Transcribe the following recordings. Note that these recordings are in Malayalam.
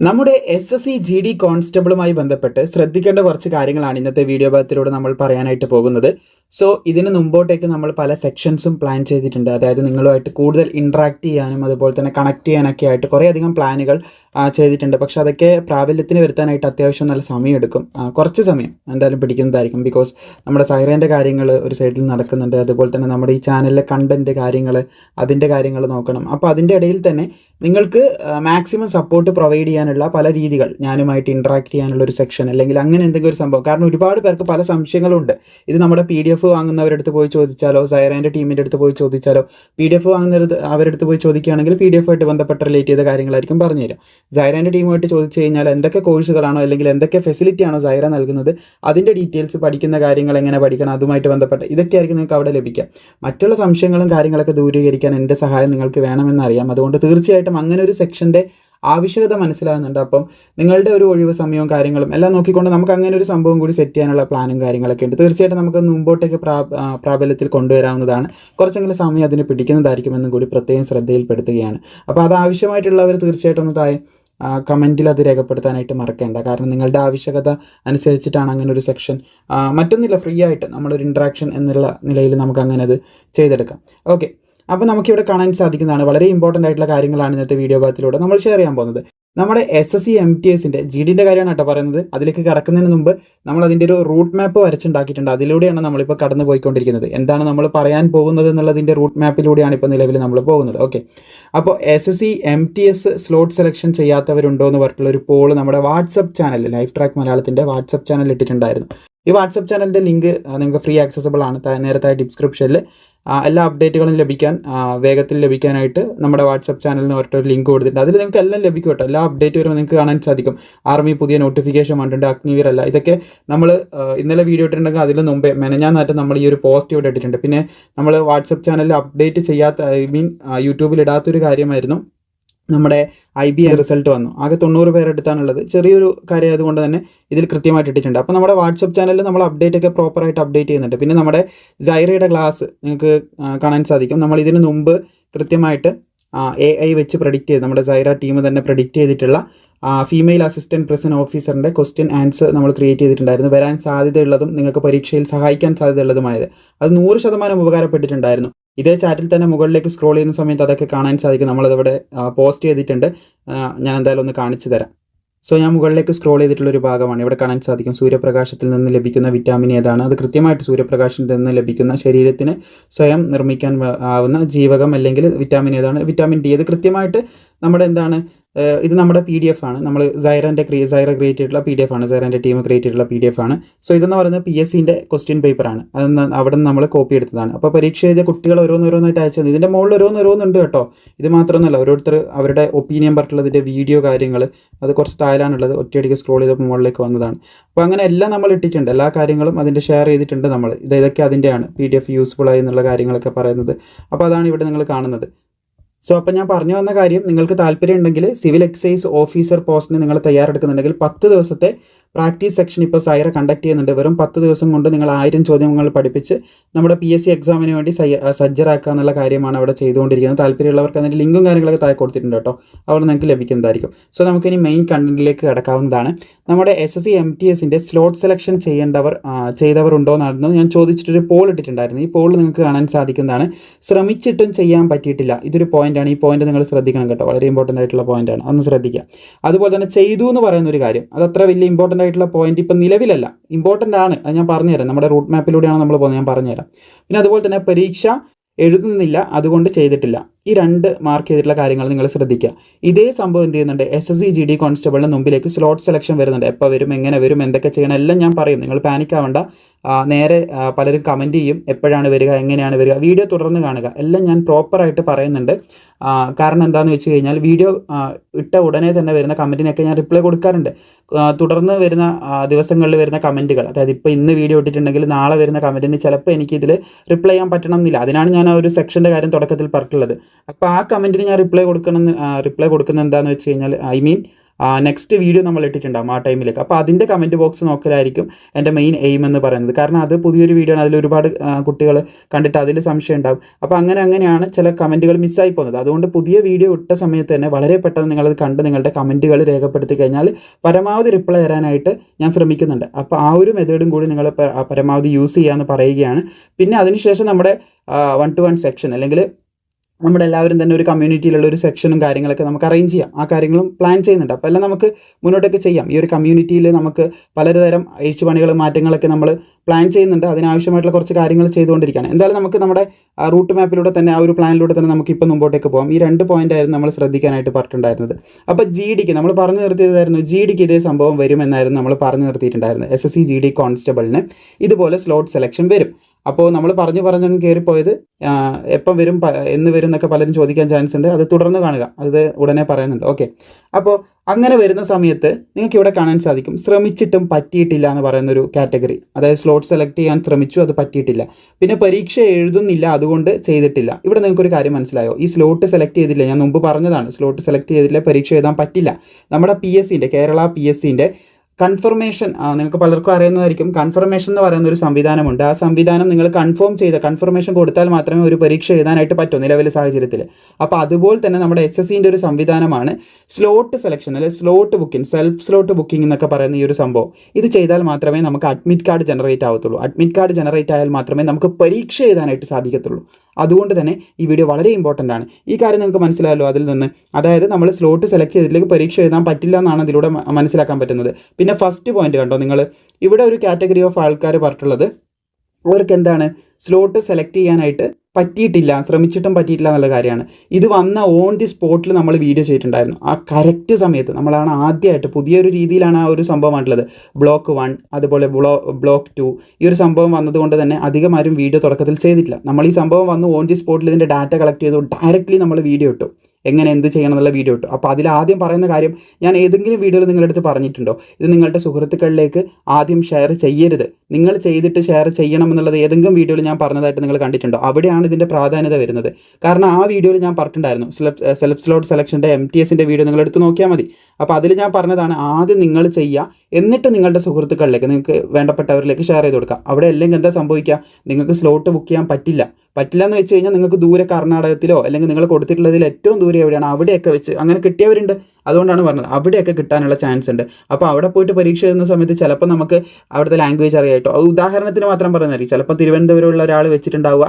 നമ്മുടെ S S C G D കോൺസ്റ്റബിളുമായി ബന്ധപ്പെട്ട് ശ്രദ്ധിക്കേണ്ട കുറച്ച് കാര്യങ്ങളാണ് ഇന്നത്തെ വീഡിയോ ഭാഗത്തിലൂടെ നമ്മൾ പറയാനായിട്ട് പോകുന്നത്. സോ ഇതിന് മുമ്പോട്ടേക്ക് നമ്മൾ പല സെക്ഷൻസും പ്ലാൻ ചെയ്തിട്ടുണ്ട്. അതായത് നിങ്ങളുമായിട്ട് കൂടുതൽ ഇൻട്രാക്ട് ചെയ്യാനും അതുപോലെ തന്നെ കണക്ട് ചെയ്യാനൊക്കെ ആയിട്ട് കുറേയധികം പ്ലാനുകൾ ചെയ്തിട്ടുണ്ട്. പക്ഷെ അതൊക്കെ പ്രാബല്യത്തിന് വരുത്താനായിട്ട് അത്യാവശ്യം നല്ല സമയം എടുക്കും. കുറച്ച് സമയം എന്തായാലും പിടിക്കുന്നതായിരിക്കും. ബിക്കോസ് നമ്മുടെ സൈറേന്റെ കാര്യങ്ങൾ ഒരു സൈഡിൽ നടക്കുന്നുണ്ട്. അതുപോലെ തന്നെ നമ്മുടെ ഈ ചാനലിലെ കണ്ടന്റ് കാര്യങ്ങൾ അതിന്റെ കാര്യങ്ങൾ നോക്കണം. അപ്പോൾ അതിന്റെ ഇടയിൽ തന്നെ നിങ്ങൾക്ക് മാക്സിമം സപ്പോർട്ട് പ്രൊവൈഡ് ചെയ്യാനുള്ള പല രീതികൾ ഞാനുമായിട്ട് ഇൻട്രാക്ട് ചെയ്യാനുള്ള ഒരു സെക്ഷൻ അല്ലെങ്കിൽ അങ്ങനെ എന്തെങ്കിലും ഒരു സംഭവം. കാരണം ഒരുപാട് പേർക്ക് പല സംശയങ്ങളുണ്ട്. ഇത് നമ്മുടെ പി ഡി എഫ് വാങ്ങുന്നവരുടെ അടുത്ത് പോയി ചോദിച്ചാലോ സൈറേന്റെ ടീമിന്റെ അടുത്ത് പോയി ചോദിച്ചാലോ പി ഡി എഫ് വാങ്ങുന്നവരുടെ അവരുടെ അടുത്ത് പോയി ചോദിക്കുകയാണെങ്കിൽ പി ഡി എഫ് ആയിട്ട് ബന്ധപ്പെട്ട റിലേറ്റ് ചെയ്ത കാര്യങ്ങളായിരിക്കും പറഞ്ഞുതരാം സൈറേന്റെ ടീമുമായിട്ട് ചോദിച്ചു കഴിഞ്ഞാൽ എന്തൊക്കെ കോഴ്സുകളാണോ അല്ലെങ്കിൽ എന്തൊക്കെ ഫെസിലിറ്റിയാണോ സൈറ നൽകുന്നത് അതിന്റെ ഡീറ്റെയിൽസ് പഠിക്കുന്ന കാര്യങ്ങൾ എങ്ങനെ പഠിക്കണം അതുമായിട്ട് ബന്ധപ്പെട്ട ഇതൊക്കെ ആയിരിക്കും നിങ്ങൾക്ക് അവിടെ ലഭിക്കുക. മറ്റുള്ള സംശയങ്ങളും കാര്യങ്ങളൊക്കെ ദൂരീകരിക്കാൻ എന്റെ സഹായം നിങ്ങൾക്ക് വേണമെന്നറിയാം. അതുകൊണ്ട് തീർച്ചയായിട്ടും അങ്ങനെ ഒരു സെക്ഷന്റെ ആവശ്യകത മനസ്സിലാകുന്നുണ്ട്. അപ്പം നിങ്ങളുടെ ഒരു ഒഴിവ് സമയവും കാര്യങ്ങളും എല്ലാം നോക്കിക്കൊണ്ട് നമുക്ക് അങ്ങനെ ഒരു സംഭവം കൂടി സെറ്റ് ചെയ്യാനുള്ള പ്ലാനും കാര്യങ്ങളൊക്കെ ഉണ്ട്. തീർച്ചയായിട്ടും നമുക്ക് മുമ്പോട്ടേക്ക് പ്രാ പ്രാബല്യത്തിൽ കൊണ്ടുവരാവുന്നതാണ്. കുറച്ചെങ്കിലും സമയം അതിന് പിടിക്കുന്നതായിരിക്കുമെന്നും കൂടി പ്രത്യേകം ശ്രദ്ധയിൽപ്പെടുത്തുകയാണ്. അപ്പോൾ അത് ആവശ്യമായിട്ടുള്ളവർ തീർച്ചയായിട്ടും ഒന്ന് താഴെ കമന്റിൽ അത് രേഖപ്പെടുത്താനായിട്ട് മറക്കേണ്ട. കാരണം നിങ്ങളുടെ ആവശ്യകത അനുസരിച്ചിട്ടാണ് അങ്ങനെ ഒരു സെക്ഷൻ മറ്റൊന്നില്ല ഫ്രീ ആയിട്ട് നമ്മളൊരു ഇൻട്രാക്ഷൻ എന്നുള്ള നിലയിൽ നമുക്ക് അങ്ങനെ അത് ചെയ്തെടുക്കാം. ഓക്കെ അപ്പോൾ നമുക്കിവിടെ കാണാൻ സാധിക്കുന്നതാണ്. വളരെ ഇമ്പോർട്ടന്റ് ആയിട്ടുള്ള കാര്യങ്ങളാണ് ഇന്നത്തെ വീഡിയോ ഭാഗത്തിലൂടെ നമ്മൾ ഷെയർ ചെയ്യാൻ പോകുന്നത്. നമ്മുടെ S S C M T എസിന്റെ ജി ഡിന്റെ കാര്യമാണ് കേട്ടോ പറയുന്നത്. അതിലേക്ക് കടക്കുന്നതിന് മുമ്പ് നമ്മൾ അതിന്റെ ഒരു റൂട്ട് മാപ്പ് വരച്ചുണ്ടാക്കിയിട്ടുണ്ട്. അതിലൂടെയാണ് നമ്മളിപ്പോൾ കടന്നു പോയിക്കൊണ്ടിരിക്കുന്നത്. എന്താണ് നമ്മൾ പറയാൻ പോകുന്നത് എന്നുള്ളതിന്റെ റൂട്ട് മാപ്പിലൂടെയാണ് ഇപ്പോൾ നിലവിൽ നമ്മൾ പോകുന്നത്. ഓക്കെ അപ്പോൾ S S C M T S slot selection ചെയ്യാത്തവരുണ്ടോ എന്ന് പറഞ്ഞിട്ടുള്ള ഒരു പോൾ നമ്മുടെ വാട്സപ്പ് ചാനൽ ലൈഫ് ട്രാക്ക് മലയാളത്തിന്റെ വാട്സപ്പ് ചാനൽ ഇട്ടിട്ടുണ്ടായിരുന്നു. ഈ വാട്സപ്പ് ചാനലിന്റെ ലിങ്ക് നിങ്ങൾക്ക് ഫ്രീ ആക്സസബിൾ ആണ്. നേരത്തെ ഡിസ്ക്രിപ്ഷനിൽ എല്ലാ അപ്ഡേറ്റുകളും ലഭിക്കാൻ വേഗത്തിൽ ലഭിക്കാനായിട്ട് നമ്മുടെ വാട്സപ്പ് ചാനലിന് പറഞ്ഞിട്ട് ഒരു ലിങ്ക് കൊടുത്തിട്ടുണ്ട്. അതിൽ നിങ്ങൾക്ക് എല്ലാം ലഭിക്കും കേട്ടോ. എല്ലാ അപ്ഡേറ്റ് വരുമ്പോൾ നിങ്ങൾക്ക് കാണാൻ സാധിക്കും. ആർമി പുതിയ നോട്ടിഫിക്കേഷൻ വന്നിട്ടുണ്ട്. അഗ്നിവീർ അല്ല. ഇതൊക്കെ നമ്മൾ ഇന്നലെ വീഡിയോ ഇട്ടിട്ടുണ്ടെങ്കിൽ അതിന് മുമ്പേ മെനഞ്ഞാന്നായിട്ട് നമ്മൾ ഈ ഒരു പോസ്റ്റ് ഇവിടെ ഇട്ടിട്ടുണ്ട്. പിന്നെ നമ്മൾ വാട്സപ്പ് ചാനലിൽ അപ്ഡേറ്റ് ചെയ്യാത്ത ഐ മീൻ യൂട്യൂബിൽ ഇടാത്തൊരു കാര്യമായിരുന്നു. നമ്മുടെ ഐ ബി റിസൾട്ട് വന്നു. ആകെ തൊണ്ണൂറ് പേരെടുത്താണുള്ളത് ചെറിയൊരു കാര്യം ആയതുകൊണ്ട് തന്നെ ഇതിൽ കൃത്യമായിട്ട് ഇട്ടിട്ടുണ്ട്. അപ്പോൾ നമ്മുടെ വാട്സപ്പ് ചാനലിൽ നമ്മൾ അപ്ഡേറ്റ് ഒക്കെ പ്രോപ്പറായിട്ട് അപ്ഡേറ്റ് ചെയ്യുന്നുണ്ട്. പിന്നെ നമ്മുടെ സൈറയുടെ ക്ലാസ് നിങ്ങൾക്ക് കാണാൻ സാധിക്കും. നമ്മൾ ഇതിന് മുമ്പ് കൃത്യമായിട്ട് എ ഐ വെച്ച് പ്രഡിക്റ്റ് ചെയ്ത് നമ്മുടെ സൈറ ടീം തന്നെ പ്രഡിക്റ്റ് ചെയ്തിട്ടുള്ള ഫീമെയിൽ അസിസ്റ്റന്റ് പ്രസൻ ഓഫീസറിന്റെ ക്വസ്റ്റ്യൻ ആൻസർ നമ്മൾ ക്രിയേറ്റ് ചെയ്തിട്ടുണ്ടായിരുന്നു. വരാൻ സാധ്യതയുള്ളതും നിങ്ങൾക്ക് പരീക്ഷയിൽ സഹായിക്കാൻ സാധ്യതയുള്ളതുമായത്. അത് നൂറ് ശതമാനം ഉപകാരപ്പെട്ടിട്ടുണ്ടായിരുന്നു. ഇതേ ചാറ്റിൽ തന്നെ മുകളിലേക്ക് സ്ക്രോൾ ചെയ്യുന്ന സമയത്ത് അതൊക്കെ കാണാൻ സാധിക്കും. നമ്മളതവിടെ പോസ്റ്റ് ചെയ്തിട്ടുണ്ട്. ഞാൻ എന്തായാലും ഒന്ന് കാണിച്ചു തരാം. സോ ഞാൻ മുകളിലേക്ക് സ്ക്രോൾ ചെയ്തിട്ടുള്ള ഒരു ഭാഗമാണ്. ഇവിടെ കാണാൻ സാധിക്കും സൂര്യപ്രകാശത്തിൽ നിന്ന് ലഭിക്കുന്ന വിറ്റാമിൻ ഏതാണ്. അത് കൃത്യമായിട്ട് സൂര്യപ്രകാശത്തിൽ നിന്ന് ലഭിക്കുന്ന ശരീരത്തിന് സ്വയം നിർമ്മിക്കാൻ ആവുന്ന ജീവകം അല്ലെങ്കിൽ വിറ്റാമിൻ ഏതാണ്. വിറ്റാമിൻ ഡി അത് കൃത്യമായിട്ട് നമ്മുടെ എന്താണ് ഇത് നമ്മുടെ പി ഡി എഫ് ആണ്. നമ്മൾ സൈറന്റെ ക്രിയ സൈറ ക്രിയേറ്റ് ചെയ്തിട്ടുള്ള പി ഡി എഫ് ആണ്. സൈറന്റെ ടീം ക്രിയേറ്റ് ചെയ്തിട്ടുള്ള പി ഡി എഫ് ആണ്. സോ ഇതെന്ന് പറയുന്നത് പി എസ് സിന്റെ ക്വസ്റ്റ്യൻ പേപ്പറാണ് അത് അവിടെ നമ്മൾ കോപ്പി എടുത്തതാണ്. അപ്പോൾ പരീക്ഷ എഴുതിയ കുട്ടികൾ ഓരോന്നോരോന്നായിട്ട് അയച്ചത് ഇതിന്റെ മുകളിൽ ഓരോന്നോരോന്നുണ്ട് കേട്ടോ. ഇത് മാത്രമൊന്നുമല്ല ഓരോരുത്തർ അവരുടെ ഒപ്പീനിയൻ പറഞ്ഞിട്ടുള്ളതിന്റെ വീഡിയോ കാര്യങ്ങൾ അത് കുറച്ച് താഴാനുള്ളത് ഒറ്റയടിക്ക് സ്ക്രോൾ ചെയ്തപ്പോൾ മുകളിലേക്ക് വന്നതാണ്. അപ്പോൾ അങ്ങനെ എല്ലാം നമ്മൾ ഇട്ടിട്ടുണ്ട്. എല്ലാ കാര്യങ്ങളും അതിന്റെ ഷെയർ ചെയ്തിട്ടുണ്ട് നമ്മൾ ഇത് ഇതൊക്കെ അതിന്റെയാണ് പി ഡി എഫ് യൂസ്ഫുൾ ആയി എന്നുള്ള കാര്യങ്ങളൊക്കെ പറയുന്നത്. അപ്പോൾ അതാണ് ഇവിടെ നിങ്ങൾ കാണുന്നത്. സോ അപ്പോൾ ഞാൻ പറഞ്ഞു വന്ന കാര്യം നിങ്ങൾക്ക് താല്പര്യം ഉണ്ടെങ്കിൽ സിവിൽ എക്സൈസ് ഓഫീസർ പോസ്റ്റിന് നിങ്ങൾ തയ്യാറെടുക്കുന്നുണ്ടെങ്കിൽ പത്ത് ദിവസത്തെ പ്രാക്ടീസ് സെക്ഷൻ ഇപ്പോൾ സൈറ കണ്ടക്ട് ചെയ്യുന്നുണ്ട്. വെറും പത്ത് ദിവസം കൊണ്ട് നിങ്ങൾ ആയിരം ചോദ്യങ്ങൾ പഠിപ്പിച്ച് നമ്മുടെ പി എസ് സി എക്സാമിന് വേണ്ടി സജ്ജരാക്കുക എന്നുള്ള കാര്യമാണ് അവിടെ ചെയ്തുകൊണ്ടിരിക്കുന്നത്. താല്പര്യമുള്ളവർക്ക് അതിന്റെ ലിങ്കും കാര്യങ്ങളൊക്കെ താഴെ കൊടുത്തിട്ടുണ്ട് കേട്ടോ. അവിടെ നിങ്ങൾക്ക് ലഭിക്കുന്നതായിരിക്കും. സോ നമുക്കിനി മെയിൻ കണ്ടന്റിലേക്ക് കിടക്കാവുന്നതാണ്. നമ്മുടെ S S C M T എസിന്റെ സ്ലോട്ട് സെലക്ഷൻ ചെയ്യേണ്ടവർ ആ, ചെയ്തവരുണ്ടോ എന്നായിരുന്നു. ഞാൻ ചോദിച്ചിട്ടൊരു പോൾ ഇട്ടിട്ടുണ്ടായിരുന്നു. ഈ പോളിൽ നിങ്ങൾക്ക് കാണാൻ സാധിക്കുന്നതാണ്. ശ്രമിച്ചിട്ടും ചെയ്യാൻ പറ്റിയിട്ടില്ല. ഇതൊരു പോയിന്റാണ് ഈ പോയിന്റ് നിങ്ങൾ ശ്രദ്ധിക്കണം കേട്ടോ. വളരെ ഇമ്പോർട്ടന്റ് ആയിട്ടുള്ള പോയിന്റാണ് ഒന്ന് ശ്രദ്ധിക്കുക. അതുപോലെ തന്നെ ചെയ്തു എന്ന് പറയുന്ന ഒരു കാര്യം. അത് അത്ര വലിയ ഇമ്പോർട്ടന്റ് ആയിട്ടുള്ള പോയിന്റ് ഇപ്പം നിലവിലല്ല. ഇമ്പോർട്ടന്റ് ആണ്. അത് ഞാൻ പറഞ്ഞുതരാം. നമ്മുടെ റൂട്ട് മാപ്പിലൂടെയാണ് നമ്മൾ പോകുന്നത്. ഞാൻ പറഞ്ഞുതരാം. പിന്നെ അതുപോലെ തന്നെ പരീക്ഷ എഴുതുന്നില്ല. അതുകൊണ്ട് ചെയ്തിട്ടില്ല. ഈ രണ്ട് മാർക്ക് ചെയ്തിട്ടുള്ള കാര്യങ്ങൾ നിങ്ങൾ ശ്രദ്ധിക്കുക. ഇതേ സംഭവം എന്ത് ചെയ്യുന്നുണ്ട്? S S C G D കോൺസ്റ്റബിളിന് മുമ്പിലേക്ക് സ്ലോട്ട് സെലക്ഷൻ വരുന്നുണ്ട്. എപ്പോൾ വരും? എങ്ങനെ വരും? എന്തൊക്കെ ചെയ്യണം? എല്ലാം ഞാൻ പറയും. നിങ്ങൾ പാനിക് ആവണ്ട. നേരെ പലരും കമന്റ് ചെയ്യും. എപ്പോഴാണ് വരിക? എങ്ങനെയാണ് വരിക? വീഡിയോ തുടർന്ന് കാണുക. എല്ലാം ഞാൻ പ്രോപ്പറായിട്ട് പറയുന്നുണ്ട്. കാരണം എന്താണെന്ന് വെച്ച് കഴിഞ്ഞാൽ വീഡിയോ ഇട്ട ഉടനെ തന്നെ വരുന്ന കമന്റിനൊക്കെ ഞാൻ റിപ്ലൈ കൊടുക്കാറുണ്ട്. തുടർന്ന് വരുന്ന ദിവസങ്ങളിൽ വരുന്ന കമന്റുകൾ അതായത് ഇപ്പോൾ ഇന്ന് വീഡിയോ ഇട്ടിട്ടുണ്ടെങ്കിൽ നാളെ വരുന്ന കമന്റിന് ചിലപ്പോൾ എനിക്കിതിൽ റിപ്ലൈ ചെയ്യാൻ പറ്റണം എന്നില്ല അതിനാണ് ഞാൻ ആ ഒരു സെക്ഷന്റെ കാര്യം തുടക്കത്തിൽ പറഞ്ഞിട്ടുള്ളത്. അപ്പോൾ ആ കമന്റിന് ഞാൻ റിപ്ലൈ കൊടുക്കണം റിപ്ലൈ കൊടുക്കുന്നത് എന്താണെന്ന് വെച്ച് കഴിഞ്ഞാൽ ഐ മീൻ നെക്സ്റ്റ് വീഡിയോ നമ്മൾ ഇട്ടിട്ടുണ്ടാകും ആ ടൈമിലേക്ക് അപ്പോൾ അതിന്റെ കമന്റ് ബോക്സ് നോക്കലായിരിക്കും എന്റെ മെയിൻ എയിം എന്ന് പറയുന്നത്. കാരണം അത് പുതിയൊരു വീഡിയോ ആണ്. അതിൽ ഒരുപാട് കുട്ടികൾ കണ്ടിട്ട് അതിൽ സംശയം ഉണ്ടാകും അപ്പോൾ അങ്ങനെ അങ്ങനെയാണ് ചില കമന്റുകൾ മിസ്സായി പോകുന്നത്. അതുകൊണ്ട് പുതിയ വീഡിയോ ഇട്ട സമയത്ത് തന്നെ വളരെ പെട്ടെന്ന് നിങ്ങളത് കണ്ട് നിങ്ങളുടെ കമന്റുകൾ രേഖപ്പെടുത്തി കഴിഞ്ഞാൽ പരമാവധി റിപ്ലൈ തരാനായിട്ട് ഞാൻ ശ്രമിക്കുന്നുണ്ട്. അപ്പോൾ ആ ഒരു മെത്തേഡും കൂടി നിങ്ങൾ പരമാവധി യൂസ് ചെയ്യാമെന്ന് പറയുകയാണ്. പിന്നെ അതിനുശേഷം നമ്മുടെ വൺ ടു വൺ സെക്ഷൻ അല്ലെങ്കിൽ നമ്മുടെ എല്ലാവരും തന്നെ ഒരു കമ്മ്യൂണിറ്റിയിലുള്ള ഒരു സെക്ഷനും കാര്യങ്ങളൊക്കെ നമുക്ക് അറേഞ്ച് ചെയ്യാം. ആ കാര്യങ്ങളും പ്ലാൻ ചെയ്യുന്നുണ്ട്. അപ്പോൾ എല്ലാം നമുക്ക് മുന്നോട്ടൊക്കെ ചെയ്യാം. ഈ ഒരു കമ്മ്യൂണിറ്റിയിൽ നമുക്ക് പലതരം അഴിച്ചുപണികൾ മാറ്റങ്ങളൊക്കെ നമ്മൾ പ്ലാൻ ചെയ്യുന്നുണ്ട്. അതിനാവശ്യമായിട്ടുള്ള കുറച്ച് കാര്യങ്ങൾ ചെയ്തുകൊണ്ടിരിക്കുകയാണ്. എന്തായാലും നമുക്ക് നമ്മുടെ റൂട്ട് മാപ്പിലൂടെ തന്നെ ആ ഒരു പ്ലാനിലൂടെ തന്നെ നമുക്ക് ഇപ്പം മുമ്പോട്ടേക്ക് പോകാം ഈ രണ്ട് പോയിന്റ് ആയിരുന്നു നമ്മൾ ശ്രദ്ധിക്കാനായിട്ട് പറഞ്ഞിട്ടുണ്ടായിരുന്നത്. അപ്പോൾ ജി ഡിക്ക് നമ്മൾ പറഞ്ഞു നിർത്തിയതായിരുന്നു. ജി ഡിക്ക് ഇതേ സംഭവം വരുമെന്നായിരുന്നു നമ്മൾ പറഞ്ഞു നിർത്തിയിട്ടുണ്ടായിരുന്നത്. S S C G D കോൺസ്റ്റബിളിന് ഇതുപോലെ സ്ലോട്ട് സെലക്ഷൻ വരും. അപ്പോൾ നമ്മൾ പറഞ്ഞു പറഞ്ഞു കയറിപ്പോയത് പോയത് എപ്പം വരും എന്ന് വരും എന്നൊക്കെ പലരും ചോദിക്കാൻ ചാൻസ് ഉണ്ട്. അത് തുടർന്ന് കാണുക. അത് ഉടനെ പറയുന്നുണ്ട്. ഓക്കെ അപ്പോൾ അങ്ങനെ വരുന്ന സമയത്ത് നിങ്ങൾക്ക് ഇവിടെ കാണാൻ സാധിക്കും. ശ്രമിച്ചിട്ടും പറ്റിയിട്ടില്ല എന്ന് പറയുന്ന ഒരു കാറ്റഗറി അതായത് സ്ലോട്ട് സെലക്ട് ചെയ്യാൻ ശ്രമിച്ചു അത് പറ്റിയിട്ടില്ല. പിന്നെ പരീക്ഷ എഴുതുന്നില്ല അതുകൊണ്ട് ചെയ്തിട്ടില്ല. ഇവിടെ നിങ്ങൾക്ക് ഒരു കാര്യം മനസ്സിലായോ? ഈ സ്ലോട്ട് സെലക്ട് ചെയ്തില്ല. ഞാൻ മുമ്പ് പറഞ്ഞതാണ് സ്ലോട്ട് സെലക്ട് ചെയ്തില്ല പരീക്ഷ എഴുതാൻ പറ്റില്ല. നമ്മുടെ പി എസ് സിന്റെ കേരള പി എസ് സിന്റെ കൺഫർമേഷൻ നിങ്ങൾക്ക് പലർക്കും അറിയുന്നതായിരിക്കും. കൺഫർമേഷൻ എന്ന് പറയുന്ന ഒരു സംവിധാനമുണ്ട്. ആ സംവിധാനം നിങ്ങൾ കൺഫേം ചെയ്ത കൺഫർമേഷൻ കൊടുത്താൽ മാത്രമേ ഒരു പരീക്ഷ എഴുതാനായിട്ട് പറ്റൂ നിലവിലെ സാഹചര്യത്തിൽ. അപ്പോൾ അതുപോലെ തന്നെ നമ്മുടെ എസ് എസ് സിന്റെ ഒരു സംവിധാനമാണ് സ്ലോട്ട് സെലക്ഷൻ അല്ലെങ്കിൽ slot booking self slot booking എന്നൊക്കെ പറയുന്ന ഈ ഒരു സംഭവം. ഇത് ചെയ്താൽ മാത്രമേ നമുക്ക് അഡ്മിറ്റ് കാർഡ് ജനറേറ്റ് ആവത്തുള്ളൂ. അഡ്മിറ്റ് കാർഡ് ജനറേറ്റ് ആയാൽ മാത്രമേ നമുക്ക് പരീക്ഷ എഴുതാനായിട്ട് സാധിക്കത്തുള്ളൂ. അതുകൊണ്ട് തന്നെ ഈ വീഡിയോ വളരെ ഇമ്പോർട്ടന്റ് ആണ്. ഈ കാര്യം നിങ്ങൾക്ക് മനസ്സിലായല്ലോ അതിൽ നിന്ന്. അതായത് നമ്മൾ സ്ലോട്ട് സെലക്ട് ചെയ്തില്ലെങ്കിൽ പരീക്ഷ എഴുതാൻ പറ്റില്ല എന്നാണ് അതിലൂടെ മനസ്സിലാക്കാൻ പറ്റുന്നത്. പിന്നെ ഫസ്റ്റ് പോയിന്റ് കണ്ടോ നിങ്ങൾ? ഇവിടെ ഒരു കാറ്റഗറി ഓഫ് ആൾക്കാർ പറഞ്ഞിട്ടുള്ളത്. അവർക്ക് എന്താണ്? സ്ലോട്ട് സെലക്ട് ചെയ്യാനായിട്ട് പറ്റിയിട്ടില്ല ശ്രമിച്ചിട്ടും പറ്റിയിട്ടില്ല എന്നുള്ള കാര്യമാണ്. ഇത് വന്ന ഓൺ ദി സ്പോട്ടിൽ നമ്മൾ വീഡിയോ ചെയ്തിട്ടുണ്ടായിരുന്നു. ആ കറക്റ്റ് സമയത്ത് നമ്മളാണ് ആദ്യമായിട്ട് പുതിയൊരു രീതിയിലാണ് ആ ഒരു സംഭവം വന്നിട്ടുള്ളത് ബ്ലോക്ക് വൺ അതുപോലെ ബ്ലോ ബ്ലോക്ക് ടു ഈ ഒരു സംഭവം വന്നതുകൊണ്ട് തന്നെ അധികം ആരും വീഡിയോ തുടക്കത്തിൽ ചെയ്തിട്ടില്ല. നമ്മൾ ഈ സംഭവം വന്ന് ഓൺ ദി സ്പോട്ടിൽ ഇതിന്റെ ഡാറ്റ കളക്ട് ചെയ്തു ഡയറക്റ്റ്ലി നമ്മൾ വീഡിയോ ഇട്ടു. എങ്ങനെ എന്ത് ചെയ്യണം എന്നുള്ള വീഡിയോ ഇട്ടു. അപ്പോൾ അതിൽ ആദ്യം പറയുന്ന കാര്യം ഞാൻ ഏതെങ്കിലും വീഡിയോയിൽ നിങ്ങളുടെ അടുത്ത് പറഞ്ഞിട്ടുണ്ടോ? ഇത് നിങ്ങളുടെ സുഹൃത്തുക്കളിലേക്ക് ആദ്യം ഷെയർ ചെയ്യരുത്. നിങ്ങൾ ചെയ്തിട്ട് ഷെയർ ചെയ്യണം എന്നുള്ളത് ഏതെങ്കിലും വീഡിയോയിൽ ഞാൻ പറഞ്ഞതായിട്ട് നിങ്ങൾ കണ്ടിട്ടുണ്ടോ? അവിടെയാണ് ഇതിന്റെ പ്രാധാന്യത വരുന്നത്. കാരണം ആ വീഡിയോയിൽ ഞാൻ പറഞ്ഞിട്ടുണ്ടായിരുന്നു. സെൽഫ് സ്ലോട്ട് സെലക്ഷന്റെ എം ടി എസിന്റെ വീഡിയോ നിങ്ങൾ എടുത്ത് നോക്കിയാൽ മതി. അപ്പോൾ അതിൽ ഞാൻ പറഞ്ഞതാണ് ആദ്യം നിങ്ങൾ ചെയ്യുക. എന്നിട്ട് നിങ്ങളുടെ സുഹൃത്തുക്കളിലേക്ക് നിങ്ങൾക്ക് വേണ്ടപ്പെട്ടവരിലേക്ക് ഷെയർ ചെയ്ത് കൊടുക്കുക. അവിടെ അല്ലെങ്കിൽ എന്താ സംഭവിക്കുക? നിങ്ങൾക്ക് സ്ലോട്ട് ബുക്ക് ചെയ്യാൻ പറ്റില്ല. പറ്റില്ല എന്ന് വെച്ച് കഴിഞ്ഞാൽ നിങ്ങൾക്ക് ദൂരെ കർണാടകത്തിലോ അല്ലെങ്കിൽ നിങ്ങൾ കൊടുത്തിട്ടുള്ളതിൽ ഏറ്റവും ദൂരെ എവിടെയാണ്? അവിടെയൊക്കെ വെച്ച് അങ്ങനെ കിട്ടിയവരുണ്ട്. അതുകൊണ്ടാണ് പറഞ്ഞത്. അവിടെയൊക്കെ കിട്ടാനുള്ള ചാൻസ് ഉണ്ട്. അപ്പോൾ അവിടെ പോയിട്ട് പരീക്ഷ എഴുതുന്ന സമയത്ത് ചിലപ്പോൾ നമുക്ക് അവിടുത്തെ ലാംഗ്വേജ് അറിയായിട്ടോ. അത് ഉദാഹരണത്തിന് മാത്രം പറയുന്നതായിരിക്കും ചിലപ്പോൾ തിരുവനന്തപുരമുള്ള ഒരാൾ വെച്ചിട്ടുണ്ടാവുക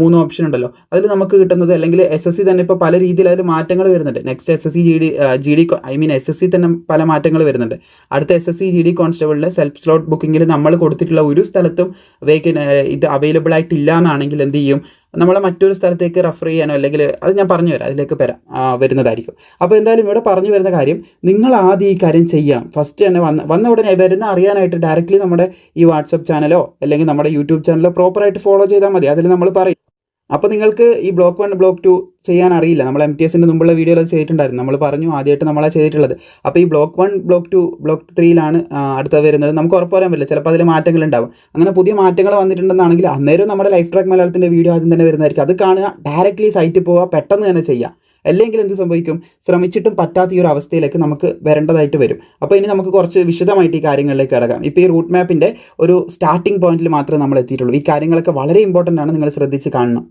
മൂന്ന് ഓപ്ഷൻ ഉണ്ടല്ലോ. അതിൽ നമുക്ക് കിട്ടുന്നത് അല്ലെങ്കിൽ എസ് എസ് സി തന്നെ ഇപ്പോൾ പല രീതിയിൽ അതിൽ മാറ്റങ്ങൾ വരുന്നുണ്ട്. Next S S C G D G D I mean S S C തന്നെ പല മാറ്റങ്ങൾ വരുന്നുണ്ട്. അടുത്ത S S C G D കോൺസ്റ്റബിളിലെ self slot ബുക്കിങ്ങിൽ നമ്മൾ കൊടുത്തിട്ടുള്ള ഒരു സ്ഥലത്തും വേക്കൻ ഇത് അവൈലബിൾ ആയിട്ടില്ല എന്നാണെങ്കിൽ എന്ത് ചെയ്യും? നമ്മളെ മറ്റൊരു സ്ഥലത്തേക്ക് റെഫർ ചെയ്യാനോ അല്ലെങ്കിൽ അത് ഞാൻ പറഞ്ഞു തരാം അതിലേക്ക് വരാം. വരുന്നതായിരിക്കും. അപ്പോൾ എന്തായാലും ഇവിടെ പറഞ്ഞു വരുന്ന കാര്യം നിങ്ങൾ ആദ്യം ഈ കാര്യം ചെയ്യണം. ഫസ്റ്റ് തന്നെ വന്ന് വന്ന ഉടനെ വരുന്ന അറിയാനായിട്ട് ഡയറക്റ്റ്ലി നമ്മുടെ ഈ വാട്സപ്പ് ചാനലോ അല്ലെങ്കിൽ നമ്മുടെ യൂട്യൂബ് ചാനലോ പ്രോപ്പറായിട്ട് ഫോളോ ചെയ്താൽ മതി. അതിൽ നമ്മൾ പറയും. അപ്പോൾ നിങ്ങൾക്ക് ഈ ബ്ലോക്ക് വൺ ബ്ലോക്ക് ടു ചെയ്യാൻ അറിയില്ല നമ്മൾ എം ടി എസിന്റെ മുമ്പുള്ള വീഡിയോയിൽ ചെയ്തിട്ടുണ്ടായിരുന്നു. നമ്മൾ പറഞ്ഞു ആദ്യമായിട്ട് നമ്മളാ ചെയ്തിട്ടുള്ളത്. അപ്പോൾ ഈ block one block two block ത്രീയിലാണ് അടുത്ത വരുന്നത്. നമുക്ക് ഉറപ്പ് പറയാൻ പറ്റില്ല. ചിലപ്പോൾ അതിൽ മാറ്റങ്ങൾ ഉണ്ടാവും. അങ്ങനെ പുതിയ മാറ്റങ്ങൾ വന്നിട്ടുണ്ടെന്നാണെങ്കിൽ അന്നേരം നമ്മുടെ ലൈഫ് ട്രാക്ക് മലയാളത്തിന്റെ വീഡിയോ ആദ്യം തന്നെ വരുന്നതായിരിക്കും. അത് കാണുക ഡയറക്റ്റ്ലി സൈറ്റിൽ പോവുക പെട്ടെന്ന് തന്നെ ചെയ്യാം. അല്ലെങ്കിൽ എന്ത് സംഭവിക്കും? ശ്രമിച്ചിട്ടും പറ്റാത്ത ഈ ഒരു അവസ്ഥയിലേക്ക് നമുക്ക് വരേണ്ടതായിട്ട് വരും. അപ്പോൾ ഇനി നമുക്ക് കുറച്ച് വിശദമായിട്ട് ഈ കാര്യങ്ങളിലേക്ക് കിടക്കാം. ഇപ്പോൾ ഈ റൂട്ട് മാപ്പിന്റെ ഒരു സ്റ്റാർട്ടിംഗ് പോയിന്റിൽ മാത്രമേ നമ്മൾ എത്തിയിട്ടുള്ളൂ. ഈ കാര്യങ്ങളൊക്കെ വളരെ ഇമ്പോർട്ടന്റ് ആണ്. നിങ്ങൾ ശ്രദ്ധിച്ച് കാണണം.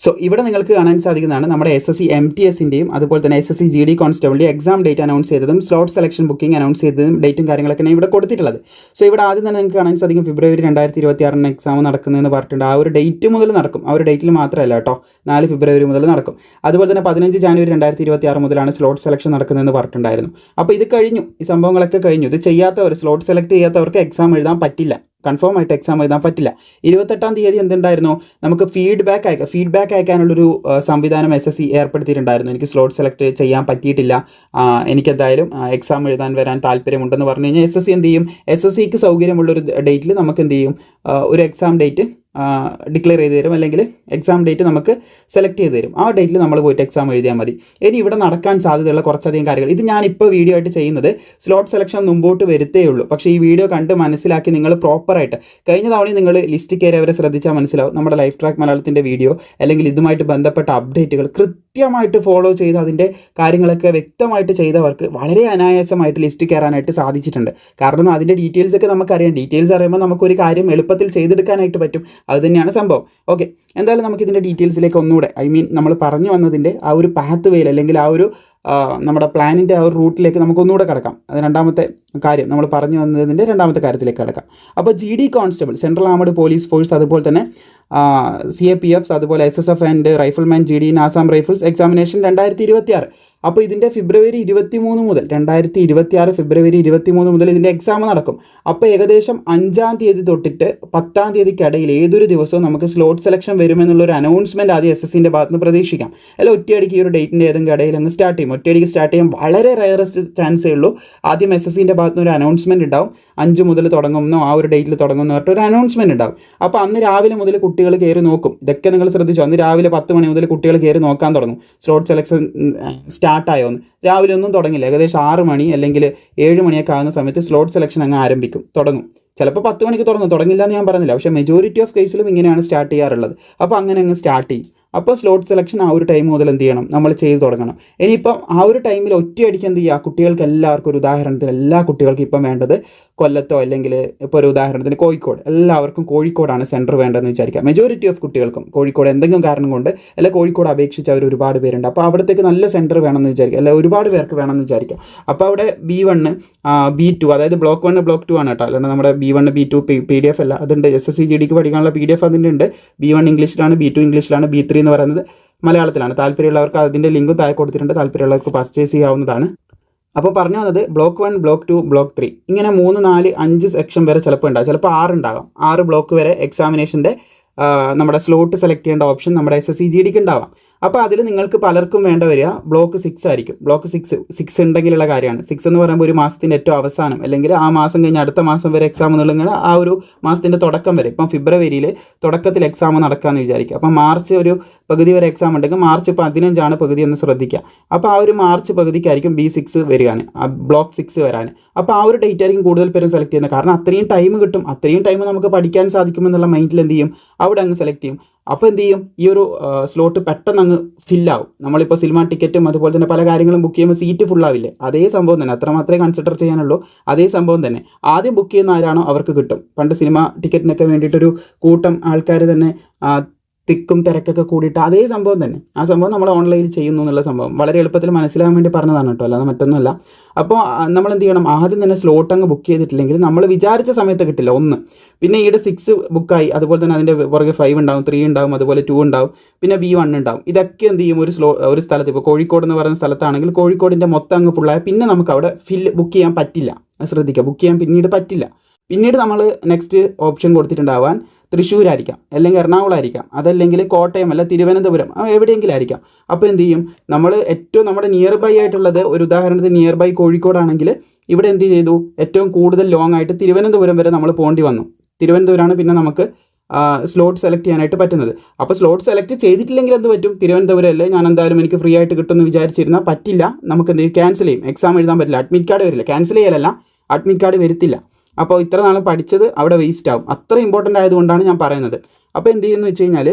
സോ ഇവിടെ നിങ്ങൾക്ക് കാണാൻ സാധിക്കുന്നതാണ് നമ്മുടെ S S C M T എസിന്റെയും അതുപോലെ തന്നെ S S C G D കോൺസ്റ്റബിളിന്റെ exam date announce ചെയ്തതും സ്ലോട്ട് സെലക്ഷൻ ബുക്കിംഗ് അനൗൺസ് ചെയ്തതും ഡേറ്റും കാര്യങ്ങളൊക്കെ ഇവിടെ കൊടുത്തിട്ടുള്ളത്. സോ ഇവിടെ ആദ്യം തന്നെ നിങ്ങൾക്ക് കാണാൻ സാധിക്കും ഫെബ്രുവരി രണ്ടായിരത്തി ഇരുപത്തി ആറിന് എക്സാം നടക്കുന്നതെന്ന് പറഞ്ഞിട്ടുണ്ട്. ആ ഒരു ഡേറ്റ് മുതൽ നടക്കും. ആ ഒരു ഡേറ്റിൽ മാത്രമല്ല കേട്ടോ. നാല് ഫെബ്രുവരി മുതൽ നടക്കും. അതുപോലെ തന്നെ പതിനഞ്ച് ജാനുവരി രണ്ടായിരത്തി ഇരുപത്തി ആറ് മുതലാണ് സ്ലോട്ട് സെലക്ഷൻ നടക്കുന്നതെന്ന് പറഞ്ഞിട്ടുണ്ടായിരുന്നു. അപ്പോൾ ഇത് കഴിഞ്ഞു. ഈ സംഭവങ്ങളൊക്കെ കഴിഞ്ഞു. ഇത് ചെയ്യാത്തവർ സ്ലോട്ട് സെലക്ട് ചെയ്യാത്തവർക്ക് എക്സാം എഴുതാൻ പറ്റില്ല. കൺഫേം ആയിട്ട് എക്സാം എഴുതാൻ പറ്റില്ല. ഇരുപത്തെട്ടാം തീയതി എന്തുണ്ടായിരുന്നു? നമുക്ക് ഫീഡ്ബാക്ക് അയക്കാം ഫീഡ്ബാക്ക് അയക്കാനുള്ളൊരു സംവിധാനം എസ് എസ് സി ഏർപ്പെടുത്തിയിട്ടുണ്ടായിരുന്നു. എനിക്ക് സ്ലോട്ട് സെലക്ട് ചെയ്യാൻ പറ്റിയിട്ടില്ല. എനിക്കെന്തായാലും എക്സാം എഴുതാൻ വരാൻ താല്പര്യമുണ്ടെന്ന് പറഞ്ഞു കഴിഞ്ഞാൽ എസ് എസ് സി എന്ത് ചെയ്യും? എസ് എസ് സിക്ക് സൗകര്യമുള്ളൊരു ഡേറ്റിൽ നമുക്ക് എന്ത് ചെയ്യും? ഒരു എക്സാം ഡേറ്റ് ഡിക്ലെയർ ചെയ്ത് തരും. അല്ലെങ്കിൽ എക്സാം ഡേറ്റ് നമുക്ക് സെലക്ട് ചെയ്ത് തരും. ആ ഡേറ്റിൽ നമ്മൾ പോയിട്ട് എക്സാം എഴുതിയാൽ മതി. ഇനി ഇവിടെ നടക്കാൻ സാധ്യതയുള്ള കുറച്ചധികം കാര്യങ്ങൾ. ഇത് ഞാനിപ്പോൾ വീഡിയോ ആയിട്ട് ചെയ്യുന്നത് സ്ലോട്ട് സെലക്ഷൻ മുമ്പോട്ട് വരുത്തേ ഉള്ളൂ. പക്ഷേ ഈ വീഡിയോ കണ്ട് മനസ്സിലാക്കി നിങ്ങൾ പ്രോപ്പറായിട്ട് കഴിഞ്ഞ തവണ നിങ്ങൾ ലിസ്റ്റ് കയറി അവരെ ശ്രദ്ധിച്ചാൽ മനസ്സിലാവും. നമ്മുടെ ലൈഫ് ട്രാക്ക് മലയാളത്തിന്റെ വീഡിയോ അല്ലെങ്കിൽ ഇതുമായിട്ട് ബന്ധപ്പെട്ട അപ്ഡേറ്റുകൾ കൃത്യമായിട്ട് ഫോളോ ചെയ്ത് അതിന്റെ കാര്യങ്ങളൊക്കെ വ്യക്തമായിട്ട് ചെയ്തവർക്ക് വളരെ അനായാസമായിട്ട് ലിസ്റ്റ് കയറാനായിട്ട് സാധിച്ചിട്ടുണ്ട്. കാരണം അതിന്റെ ഡീറ്റെയിൽസ് ഒക്കെ നമുക്കറിയാം. ഡീറ്റെയിൽസ് അറിയുമ്പോൾ നമുക്കൊരു കാര്യം എളുപ്പത്തിൽ ചെയ്തെടുക്കാനായിട്ട് പറ്റും. അത് തന്നെയാണ് സംഭവം. ഓക്കെ എന്തായാലും നമുക്ക് ഇതിന്റെ ഡീറ്റെയിൽസിലേക്ക് ഒന്നുകൂടെ ഐ മീൻ നമ്മൾ പറഞ്ഞു വന്നതിന്റെ ആ ഒരു പാത്ത് വേയിൽ അല്ലെങ്കിൽ ആ ഒരു നമ്മുടെ പ്ലാനിന്റെ ആ ഒരു റൂട്ടിലേക്ക് നമുക്ക് ഒന്നുകൂടെ കിടക്കാം. അത് രണ്ടാമത്തെ കാര്യം നമ്മൾ പറഞ്ഞു വന്നതിന്റെ രണ്ടാമത്തെ കാര്യത്തിലേക്ക് കിടക്കാം. അപ്പോൾ G D constable central armed police force അതുപോലെ തന്നെ സി എ പി എഫ്സ് അതുപോലെ S S F and rifleman G D in Assam Rifles examination രണ്ടായിരത്തി ഇരുപത്തി ആറ് അപ്പോൾ ഇതിന്റെ ഫെബ്രുവരി ഇരുപത്തി മൂന്ന് മുതൽ രണ്ടായിരത്തി ഇരുപത്തി ആറ് ഫെബ്രുവരി ഇരുപത്തി മൂന്ന് മുതൽ ഇതിന്റെ എക്സാം നടക്കും. അപ്പോൾ ഏകദേശം അഞ്ചാം തീയതി തൊട്ടിട്ട് പത്താം തീയതിക്കിടയിൽ ഏതൊരു ദിവസവും നമുക്ക് സ്ലോട്ട് സെലക്ഷൻ വരുമെന്നുള്ളൊരു അനൗൺസ്മെന്റ് ആദ്യം എസ് എസ് സിന്റെ ഭാഗത്ത് നിന്ന് പ്രതീക്ഷിക്കാം. അല്ല ഒറ്റയടിക്ക് ഈ ഒരു ഡേറ്റിന്റെ ഏതെങ്കിലും ഇടയിൽ അങ്ങ് സ്റ്റാർട്ട് ചെയ്യും ഒറ്റയടിക്ക് സ്റ്റാർട്ട് ചെയ്യാൻ വളരെ റയറസ്റ്റ് ചാൻസേ ഉള്ളൂ ആദ്യം എസ് എസ് സിന്റെ ഭാഗത്ത് നിന്ന് ഒരു അനൗൺസ്മെന്റ് ഉണ്ടാവും. അഞ്ച് മുതൽ തുടങ്ങുമെന്നോ ആ ഒരു ഡേറ്റിൽ തുടങ്ങുന്ന പറഞ്ഞിട്ട് ഒരു അനൗൺസ്മെന്റ് ഉണ്ടാവും. അപ്പോൾ അന്ന് രാവിലെ മുതൽ കുട്ടികൾ കയറി നോക്കും. ഇതൊക്കെ നിങ്ങൾ ശ്രദ്ധിച്ചു? അന്ന് രാവിലെ പത്ത് മണി മുതൽ കുട്ടികൾ കയറി നോക്കാൻ തുടങ്ങും. സ്ലോട്ട് സെലക്ഷൻ സ്റ്റാർട്ടായോ എന്ന്. രാവിലെ ഒന്നും തുടങ്ങില്ല. ഏകദേശം ആറ് മണി അല്ലെങ്കിൽ ഏഴ് മണിയൊക്കെ ആകുന്ന സമയത്ത് സ്ലോട്ട് സെലക്ഷൻ അങ്ങ് ആരംഭിക്കും. തുടങ്ങും. ചിലപ്പോൾ പത്ത് മണിക്ക് തുടങ്ങും. തുടങ്ങില്ല എന്ന് ഞാൻ പറഞ്ഞില്ല. പക്ഷേ മെജോറിറ്റി ഓഫ് കേസിലും ഇങ്ങനെയാണ് സ്റ്റാർട്ട് ചെയ്യാറുള്ളത്. അപ്പോൾ അങ്ങനെ അങ്ങ് സ്റ്റാർട്ട് ചെയ്യും. അപ്പോൾ സ്ലോട്ട് സെലക്ഷൻ ആ ഒരു ടൈം മുതൽ എന്ത് ചെയ്യണം? നമ്മൾ ചെയ്ത് തുടങ്ങണം. ഇനിയിപ്പം ആ ഒരു ടൈമിൽ ഒറ്റയടിക്ക് എന്ത് ചെയ്യുക? കുട്ടികൾക്ക് എല്ലാവർക്കും ഒരു ഉദാഹരണത്തിൽ എല്ലാ കുട്ടികൾക്കും ഇപ്പം വേണ്ടത് കൊല്ലത്തോ അല്ലെങ്കിൽ ഇപ്പോൾ ഒരു ഉദാഹരണത്തിന് കോഴിക്കോട് എല്ലാവർക്കും കോഴിക്കോടാണ് സെന്റർ വേണ്ടതെന്ന് വിചാരിക്കുക മെജോറിറ്റി ഓഫ് കുട്ടികൾക്കും കോഴിക്കോട് എന്തെങ്കിലും കാരണം കൊണ്ട് അല്ല കോഴിക്കോട് അപേക്ഷിച്ച് അവർ ഒരുപാട് പേരുണ്ട്. അപ്പോൾ അവിടത്തേക്ക് നല്ല സെന്റർ വേണമെന്ന് വിചാരിക്കുക അല്ല ഒരുപാട് പേർക്ക് വേണമെന്ന് വിചാരിക്കുക അപ്പോൾ അവിടെ ബി വണ്ണ് ബി ടു അതായത് ബ്ലോക്ക് വണ് ബ്ലോക്ക് ടു ആണ് കേട്ടോ. അല്ലാണ്ട് നമ്മുടെ B one B two P D F അല്ല. അതുണ്ട്. എസ് എസ് സി ജി ഡിക്ക് പഠിക്കാനുള്ള പി ഡി എഫ് അതിന്റെ ഉണ്ട്. ബി വൺ ഇംഗ്ലീഷിലാണ് ബി ടു ഇംഗ്ലീഷിലാണ് ബി ത്രീ എന്ന് പറയുന്നത് മലയാളത്തിലാണ്. താല്പര്യമുള്ളവർക്ക് അതിന്റെ ലിങ്കും താഴെ കൊടുത്തിട്ടുണ്ട്. താല്പര്യമുള്ളവർക്ക് പർച്ചേസ് ചെയ്യാവുന്നതാണ്. അപ്പോൾ പറഞ്ഞു വന്നത് block one block two block three ഇങ്ങനെ മൂന്ന് നാല് അഞ്ച് സെക്ഷൻ വരെ ചിലപ്പോൾ ഉണ്ടാകും ചിലപ്പോൾ ആറ് ഉണ്ടാകും ആറ് ബ്ലോക്ക് വരെ എക്സാമിനേഷന്റെ നമ്മുടെ സ്ലോട്ട് സെലക്ട് ചെയ്യേണ്ട ഓപ്ഷൻ നമ്മുടെ എസ് എസ് സി ജി ഡിക്ക് ഉണ്ടാവാം. അപ്പോൾ അതിൽ നിങ്ങൾക്ക് പലർക്കും വേണ്ട വരിക. ബ്ലോക്ക് സിക്സ് ആയിരിക്കും. ബ്ലോക്ക് സിക്സ് സിക്സ് ഉണ്ടെങ്കിലുള്ള കാര്യമാണ്. സിക്സ് എന്ന് പറയുമ്പോൾ ഒരു മാസത്തിന്റെ ഏറ്റവും അവസാനം. അല്ലെങ്കിൽ ആ മാസം കഴിഞ്ഞ് അടുത്ത മാസം വരെ എക്സാം എന്നുള്ളത് ആ ഒരു മാസത്തിന്റെ തുടക്കം വരെ. ഇപ്പം ഫെബ്രുവരിയിൽ തുടക്കത്തിൽ എക്സാം നടക്കാമെന്ന് വിചാരിക്കുക. അപ്പം മാർച്ച് ഒരു പകുതി വരെ എക്സാം ഉണ്ടെങ്കിൽ മാർച്ച് പതിനഞ്ചാണ് പകുതി എന്ന് ശ്രദ്ധിക്കുക. അപ്പോൾ ആ ഒരു മാർച്ച് പകുതിക്കായിരിക്കും ബി സിക്സ് വരികയാണ് ബ്ലോക്ക് സിക്സ് വരാൻ. അപ്പോൾ ആ ഒരു ഡേറ്റ് ആയിരിക്കും കൂടുതൽ പേരും സെലക്ട് ചെയ്യുന്നത്. കാരണം അത്രയും ടൈം കിട്ടും. അത്രയും ടൈം നമുക്ക് പഠിക്കാൻ സാധിക്കുമെന്നുള്ള മൈൻഡിൽ എന്ത് ചെയ്യും? അവിടെ അങ്ങ് സെലക്ട് ചെയ്യും. അപ്പോൾ എന്ത് ചെയ്യും? ഈ ഒരു സ്ലോട്ട് പെട്ടെന്ന് അങ്ങ് ഫില്ലാവും നമ്മളിപ്പോൾ സിനിമ ടിക്കറ്റും അതുപോലെ തന്നെ പല കാര്യങ്ങളും ബുക്ക് ചെയ്യുമ്പോൾ സീറ്റ് ഫുള്ളാവില്ലേ അതേ സംഭവം തന്നെ. അത്ര മാത്രമേ കൺസിഡർ ചെയ്യാനുള്ളൂ. അതേ സംഭവം തന്നെ. ആദ്യം ബുക്ക് ചെയ്യുന്ന ആരാണോ അവർക്ക് കിട്ടും. പണ്ട് സിനിമ ടിക്കറ്റിനൊക്കെ വേണ്ടിയിട്ടൊരു കൂട്ടം ആൾക്കാർ തന്നെ തിക്കും തിരക്കൊക്കെ കൂടിയിട്ട് അതേ സംഭവം തന്നെ. ആ സംഭവം നമ്മൾ ഓൺലൈനിൽ ചെയ്യുന്നു എന്നുള്ള സംഭവം. വളരെ എളുപ്പത്തിൽ മനസ്സിലാകാൻ വേണ്ടി പറഞ്ഞതാണ് കേട്ടോ. അല്ലാതെ മറ്റൊന്നുമല്ല. അപ്പോൾ നമ്മൾ എന്ത് ചെയ്യണം? ആദ്യം തന്നെ സ്ലോട്ട് അങ്ങ് ബുക്ക് ചെയ്തിട്ടില്ലെങ്കിൽ നമ്മൾ വിചാരിച്ച സമയത്ത് കിട്ടില്ല. ഒന്ന്. പിന്നെ ഈയുടെ സിക്സ് ബുക്കായി അതുപോലെ തന്നെ അതിന്റെ പുറകെ ഫൈവ് ഉണ്ടാവും ത്രീ ഉണ്ടാവും അതുപോലെ ടു ഉണ്ടാവും. പിന്നെ ബി വൺ ഉണ്ടാവും. ഇതൊക്കെ എന്ത് ചെയ്യും? ഒരു സ്ലോ ഒരു സ്ഥലത്ത് ഇപ്പോൾ കോഴിക്കോട് എന്ന് പറയുന്ന സ്ഥലത്താണെങ്കിൽ കോഴിക്കോടിന്റെ മൊത്തം അങ്ങ് ഫുള്ളായ പിന്നെ നമുക്ക് അവിടെ ഫിൽ ബുക്ക് ചെയ്യാൻ പറ്റില്ല. ശ്രദ്ധിക്കുക. ബുക്ക് ചെയ്യാൻ പിന്നീട് പറ്റില്ല. പിന്നീട് നമ്മൾ നെക്സ്റ്റ് ഓപ്ഷൻ കൊടുത്തിട്ടുണ്ടാവാൻ തൃശ്ശൂരായിരിക്കാം അല്ലെങ്കിൽ എറണാകുളം ആയിരിക്കാം അതല്ലെങ്കിൽ കോട്ടയം അല്ല തിരുവനന്തപുരം എവിടെയെങ്കിലും ആയിരിക്കാം അപ്പോൾ എന്ത് ചെയ്യും? നമ്മൾ ഏറ്റവും നമ്മുടെ നിയർ ബൈ ആയിട്ടുള്ളത് ഒരു ഉദാഹരണത്തിന് നിയർ ബൈ കോഴിക്കോടാണെങ്കിൽ ഇവിടെ എന്ത് ചെയ്തു? ഏറ്റവും കൂടുതൽ ലോങ് ആയിട്ട് തിരുവനന്തപുരം വരെ നമ്മൾ പോകേണ്ടി വന്നു. തിരുവനന്തപുരമാണ് പിന്നെ നമുക്ക് സ്ലോട്ട് സെലക്ട് ചെയ്യാനായിട്ട് പറ്റുന്നത്. അപ്പോൾ സ്ലോട്ട് സെലക്ട് ചെയ്തിട്ടില്ലെങ്കിൽ എന്ത് പറ്റും? തിരുവനന്തപുരം അല്ലേ? ഞാൻ എന്തായാലും എനിക്ക് ഫ്രീ ആയിട്ട് കിട്ടുമെന്ന് വിചാരിച്ചിരുന്നാൽ പറ്റില്ല. നമുക്ക് എന്ത് ക്യാൻസൽ ചെയ്യും. എക്സാം എഴുതാൻ പറ്റില്ല. അഡ്മിറ്റ് കാർഡ് വരില്ല. ക്യാൻസൽ ചെയ്യലല്ല. അഡ്മിറ്റ് കാർഡ് വരത്തില്ല. അപ്പോൾ ഇത്ര നാൾ പഠിച്ചത് അവിടെ വേസ്റ്റ് ആവും. അത്ര ഇമ്പോർട്ടന്റ് ആയതുകൊണ്ടാണ് ഞാൻ പറയുന്നത്. അപ്പോൾ എന്ത് ചെയ്യുന്നു വെച്ച് കഴിഞ്ഞാൽ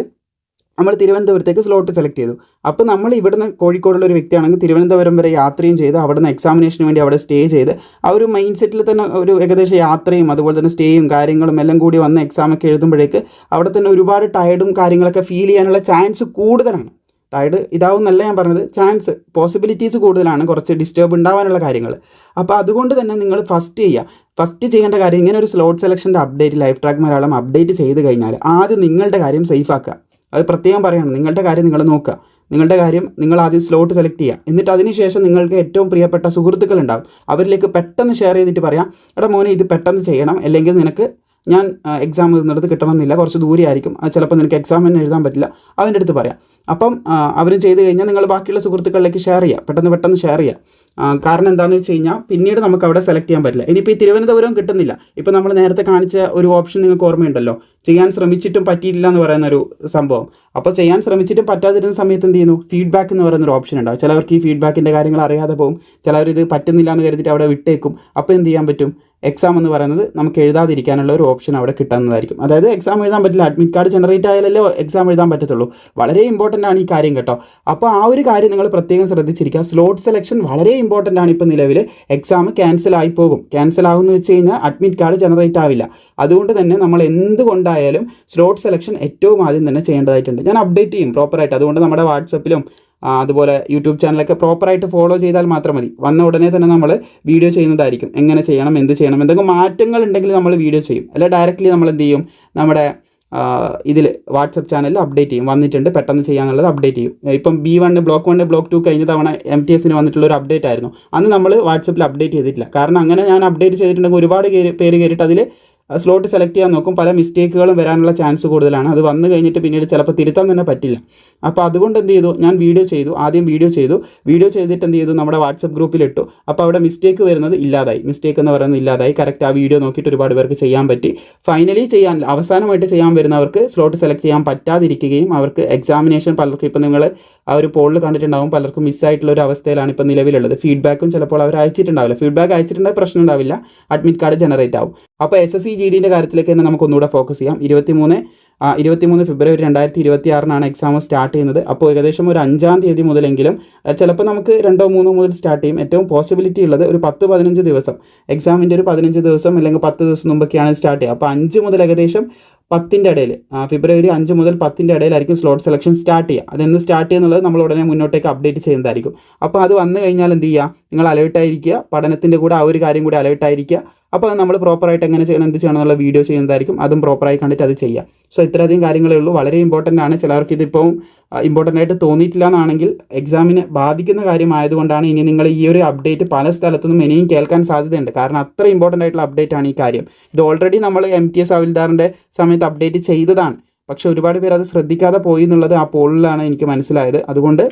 നമ്മൾ തിരുവനന്തപുരത്തേക്ക് സ്ലോട്ട് സെലക്ട് ചെയ്തു. അപ്പോൾ നമ്മൾ ഇവിടുന്ന് കോഴിക്കോടുള്ള ഒരു വ്യക്തിയാണെങ്കിൽ തിരുവനന്തപുരം വരെ യാത്രയും ചെയ്ത് അവിടുന്ന് എക്സാമിനേഷന് വേണ്ടി അവിടെ സ്റ്റേ ചെയ്ത് ആ ഒരു മൈൻഡ് സെറ്റിൽ തന്നെ ഒരു ഏകദേശം യാത്രയും അതുപോലെ തന്നെ സ്റ്റേയും കാര്യങ്ങളും എല്ലാം കൂടി വന്ന് എക്സാമൊക്കെ എഴുതുമ്പോഴേക്ക് അവിടെ തന്നെ ഒരുപാട് ടയർഡും കാര്യങ്ങളൊക്കെ ഫീൽ ചെയ്യാനുള്ള ചാൻസ് കൂടുതലാണ്. ടയർഡ് ഇതാവും എന്നല്ല ഞാൻ പറഞ്ഞത്. ചാൻസ് പോസിബിലിറ്റീസ് കൂടുതലാണ് കുറച്ച് ഡിസ്റ്റർബ് ഉണ്ടാവാനുള്ള കാര്യങ്ങൾ അപ്പോൾ അതുകൊണ്ട് തന്നെ നിങ്ങൾ ഫസ്റ്റ് ചെയ്യുക. ഫസ്റ്റ് ചെയ്യേണ്ട കാര്യം ഇങ്ങനെ ഒരു slot സെലക്ഷന്റെ update life track Malayalam update ചെയ്ത് കഴിഞ്ഞാൽ ആദ്യം നിങ്ങളുടെ കാര്യം സേഫ് ആക്കുക. അത് പ്രത്യേകം പറയണം. നിങ്ങളുടെ കാര്യം നിങ്ങൾ നോക്കുക. നിങ്ങളുടെ കാര്യം നിങ്ങൾ ആദ്യം സ്ലോട്ട് സെലക്ട് ചെയ്യുക. എന്നിട്ട് അതിനുശേഷം നിങ്ങൾക്ക് ഏറ്റവും പ്രിയപ്പെട്ട സുഹൃത്തുക്കൾ ഉണ്ടാവും. അവരിലേക്ക് പെട്ടെന്ന് ഷെയർ ചെയ്തിട്ട് പറയാം എടാ മോനെ ഇത് പെട്ടെന്ന് ചെയ്യണം. അല്ലെങ്കിൽ നിനക്ക് ഞാൻ എക്സാം എഴുതുന്നിടത്ത് കിട്ടണമെന്നില്ല കുറച്ച് ദൂരെ ആയിരിക്കും ചിലപ്പോൾ നിനക്ക് എക്സാം തന്നെ എഴുതാൻ പറ്റില്ല. അവന്റെ അടുത്ത് പറയാം. അപ്പം അവരും ചെയ്ത് കഴിഞ്ഞാൽ നിങ്ങൾ ബാക്കിയുള്ള സുഹൃത്തുക്കളിലേക്ക് ഷെയർ ചെയ്യാം. പെട്ടെന്ന് പെട്ടെന്ന് ഷെയർ ചെയ്യാം. കാരണം എന്താണെന്ന് വെച്ച് കഴിഞ്ഞാൽ പിന്നീട് നമുക്ക് അവിടെ സെലക്ട് ചെയ്യാൻ പറ്റില്ല. ഇനിയിപ്പോൾ ഈ തിരുവനന്തപുരം കിട്ടുന്നില്ല. ഇപ്പോൾ നമ്മൾ നേരത്തെ കാണിച്ച ഒരു ഓപ്ഷൻ നിങ്ങൾക്ക് ഓർമ്മയുണ്ടല്ലോ. ചെയ്യാൻ ശ്രമിച്ചിട്ടും പറ്റിയിട്ടില്ല എന്ന് പറയുന്ന ഒരു സംഭവം. അപ്പോൾ ചെയ്യാൻ ശ്രമിച്ചിട്ടും പറ്റാതിരുന്ന സമയത്ത് എന്ത് ചെയ്യുന്നു? ഫീഡ്ബാക്ക് എന്ന് പറയുന്ന ഒരു ഓപ്ഷൻ ഉണ്ടാവും. ചിലവർക്ക് ഈ ഫീഡ്ബാക്കിന്റെ കാര്യങ്ങൾ അറിയാതെ പോകും. ചിലവർ ഇത് പറ്റുന്നില്ല എന്ന് കരുതിയിട്ട് അവിടെ വിട്ടേക്കും. അപ്പോൾ എന്ത് ചെയ്യാൻ പറ്റും? എക്സാം എന്ന് പറയുന്നത് നമുക്ക് എഴുതാതിരിക്കാനുള്ള ഒരു ഓപ്ഷൻ അവിടെ കിട്ടുന്നതായിരിക്കും അതായത് എക്സാം എഴുതാൻ പറ്റില്ല അഡ്മിറ്റ് കാർഡ് ജനറേറ്റ് ആയാലല്ലേ എക്സാം എഴുതാൻ പറ്റത്തുള്ളൂ. വളരെ ഇമ്പോർട്ടന്റ് ആണ് ഈ കാര്യം കേട്ടോ. അപ്പോൾ ആ ഒരു കാര്യം നിങ്ങൾ പ്രത്യേകം ശ്രദ്ധിച്ചിരിക്കുക. സ്ലോട്ട് സെലക്ഷൻ വളരെ ഇമ്പോർട്ടന്റ് ആണ് ഇപ്പോൾ നിലവിൽ. എക്സാം ക്യാൻസൽ ആയി പോകും. ക്യാൻസൽ ആകുമെന്ന് വെച്ച് കഴിഞ്ഞാൽ അഡ്മിറ്റ് കാർഡ് ജനറേറ്റ് ആവില്ല. അതുകൊണ്ട് തന്നെ നമ്മൾ എന്തുകൊണ്ടായാലും സ്ലോട്ട് സെലക്ഷൻ ഏറ്റവും ആദ്യം തന്നെ ചെയ്യേണ്ടതായിട്ടുണ്ട്. ഞാൻ അപ്ഡേറ്റ് ചെയ്യും പ്രോപ്പറായിട്ട് അതുകൊണ്ട് നമ്മുടെ വാട്സപ്പിലും അതുപോലെ യൂട്യൂബ് ചാനലൊക്കെ പ്രോപ്പറായിട്ട് ഫോളോ ചെയ്താൽ മാത്രം മതി. വന്ന ഉടനെ തന്നെ നമ്മൾ വീഡിയോ ചെയ്യുന്നതായിരിക്കും. എങ്ങനെ ചെയ്യണം എന്ത് ചെയ്യണം എന്തെങ്കിലും മാറ്റങ്ങൾ ഉണ്ടെങ്കിൽ നമ്മൾ വീഡിയോ ചെയ്യും. അല്ല ഡയറക്റ്റ്ലി നമ്മൾ എന്ത് ചെയ്യും? നമ്മുടെ ഇതിൽ വാട്സപ്പ് ചാനലിൽ അപ്ഡേറ്റ് ചെയ്യും. വന്നിട്ടുണ്ട് പെട്ടെന്ന് ചെയ്യാന്നുള്ളത് അപ്ഡേറ്റ് ചെയ്യും. ഇപ്പം B one block one block two കഴിഞ്ഞ തവണ എം ടി എസിന് വന്നിട്ടുള്ള ഒരു അപ്ഡേറ്റ് ആയിരുന്നു. അന്ന് നമ്മൾ വാട്സപ്പിൽ അപ്ഡേറ്റ് ചെയ്തിട്ടില്ല. കാരണം അങ്ങനെ ഞാൻ അപ്ഡേറ്റ് ചെയ്തിട്ടുണ്ടെങ്കിൽ ഒരുപാട് പേര് കയറിയിട്ട് അതിൽ സ്ലോട്ട് സെലക്ട് ചെയ്യാൻ നോക്കും. പല മിസ്റ്റേക്കുകളും വരാനുള്ള ചാൻസ് കൂടുതലാണ്. അത് വന്നു കഴിഞ്ഞിട്ട് പിന്നീട് ചിലപ്പോൾ തിരുത്താൻ തന്നെ പറ്റില്ല. അപ്പോൾ അതുകൊണ്ട് എന്ത് ചെയ്തു? ഞാൻ വീഡിയോ ചെയ്തു. ആദ്യം വീഡിയോ ചെയ്തു. വീഡിയോ ചെയ്തിട്ട് എന്ത് ചെയ്തു? നമ്മുടെ വാട്സപ്പ് ഗ്രൂപ്പിലിട്ടു അപ്പോൾ അവിടെ മിസ്റ്റേക്ക് വരുന്നത് ഇല്ലാതായി. മിസ്റ്റേക്ക് എന്ന് പറയുന്നത് ഇല്ലാതായി. കറക്റ്റ് ആ വീഡിയോ നോക്കിയിട്ട് ഒരുപാട് പേർക്ക് ചെയ്യാൻ പറ്റി. ഫൈനലി ചെയ്യാൻ അവസാനമായിട്ട് ചെയ്യാൻ വരുന്നവർക്ക് സ്ലോട്ട് സെലക്ട് ചെയ്യാൻ പറ്റാതിരിക്കുകയും അവർക്ക് എക്സാമിനേഷൻ പലർക്കും ഇപ്പം നിങ്ങൾ ആ ഒരു പോളിൽ കണ്ടിട്ടുണ്ടാവും. പലർക്കും മിസ്സായിട്ടുള്ള ഒരു അവസ്ഥയിലാണ് ഇപ്പോൾ നിലവിലുള്ളത്. ഫീഡ്ബാക്കും ചിലപ്പോൾ അവർ അയച്ചിട്ടുണ്ടാവില്ല. ഫീഡ്ബാക്ക് അയച്ചിട്ടുണ്ടെങ്കിൽ പ്രശ്നം ഉണ്ടാവില്ല അഡ്മിറ്റ് കാർഡ് ജനറേറ്റ് ആവും അപ്പോൾ എസ് എസ് സി ജി ഡിന്റെ കാര്യത്തിലേക്ക് തന്നെ നമുക്ക് ഒന്നുകൂടെ ഫോക്കസ് ചെയ്യാം. ഇരുപത്തി മൂന്ന് ഇരുപത്തി മൂന്ന് ഫെബ്രുവരി രണ്ടായിരത്തി ഇരുപത്തി ആറിനാണ് എക്സാം സ്റ്റാർട്ട് ചെയ്യുന്നത്. അപ്പോൾ ഏകദേശം ഒരു അഞ്ചാം തീയതി മുതലെങ്കിലും ചിലപ്പോൾ നമുക്ക് രണ്ടോ മൂന്നോ മുതൽ സ്റ്റാർട്ട് ചെയ്യും. ഏറ്റവും പോസിബിലിറ്റി ഉള്ളത് ഒരു പത്ത് പതിനഞ്ച് ദിവസം. എക്സാമിന്റെ ഒരു പതിനഞ്ച് ദിവസം അല്ലെങ്കിൽ പത്ത് ദിവസം മുമ്പൊക്കെയാണ് സ്റ്റാർട്ട് ചെയ്യുക. അപ്പോൾ അഞ്ച് മുതൽ ഏകദേശം പത്തിന്റെ ഇടയിൽ ഫെബ്രുവരി അഞ്ച് മുതൽ പത്തിന്റെ ഇടയിലായിരിക്കും സ്ലോട്ട് സെലക്ഷൻ സ്റ്റാർട്ട് ചെയ്യുക. അതെന്ന് സ്റ്റാർട്ട് ചെയ്യുന്നുള്ളത് നമ്മൾ ഉടനെ മുന്നോട്ടേക്ക് അപ്ഡേറ്റ് ചെയ്യുന്നതായിരിക്കും. അപ്പോൾ അത് വന്നു കഴിഞ്ഞാൽ എന്ത് ചെയ്യുക? നിങ്ങൾ അലേർട്ടായിരിക്കുക പഠനത്തിന്റെ കൂടെ ആ ഒരു കാര്യം കൂടി അലേർട്ടായിരിക്കുക അപ്പോൾ അത് നമ്മൾ പ്രോപ്പറായിട്ട് എങ്ങനെ ചെയ്യണം എന്ത് ചെയ്യണം എന്നുള്ള വീഡിയോ ചെയ്യുന്നതായിരിക്കും. അതും പ്രോപ്പറായി കണ്ടിട്ട് അത് ചെയ്യുക. സോ ഇത്രയധികം കാര്യങ്ങളേ ഉള്ളൂ. വളരെ ഇമ്പോർട്ടന്റ് ആണ്. ചിലർക്ക് ഇതിപ്പോൾ ഇമ്പോർട്ടന്റ് ആയിട്ട് തോന്നിയിട്ടില്ല എന്നാണെങ്കിൽ എക്സാമിനെ ബാധിക്കുന്ന കാര്യമായതുകൊണ്ടാണ് ഇനി നിങ്ങൾ ഈ ഒരു അപ്ഡേറ്റ് പല സ്ഥലത്തുനിന്നും ഇനിയും കേൾക്കാൻ സാധ്യതയുണ്ട്. കാരണം അത്ര ഇമ്പോർട്ടന്റ് ആയിട്ടുള്ള അപ്ഡേറ്റ് ആണ് ഈ കാര്യം. ഇത് ഓൾറെഡി നമ്മൾ എം ടി എസ് അവിൽദാറിന്റെ സമയത്ത് അപ്ഡേറ്റ് ചെയ്തതാണ്. പക്ഷേ ഒരുപാട് പേർ അത് ശ്രദ്ധിക്കാതെ പോയി എന്നുള്ളത് ആ പോളിലാണ് എനിക്ക് മനസ്സിലായത്. അതുകൊണ്ട്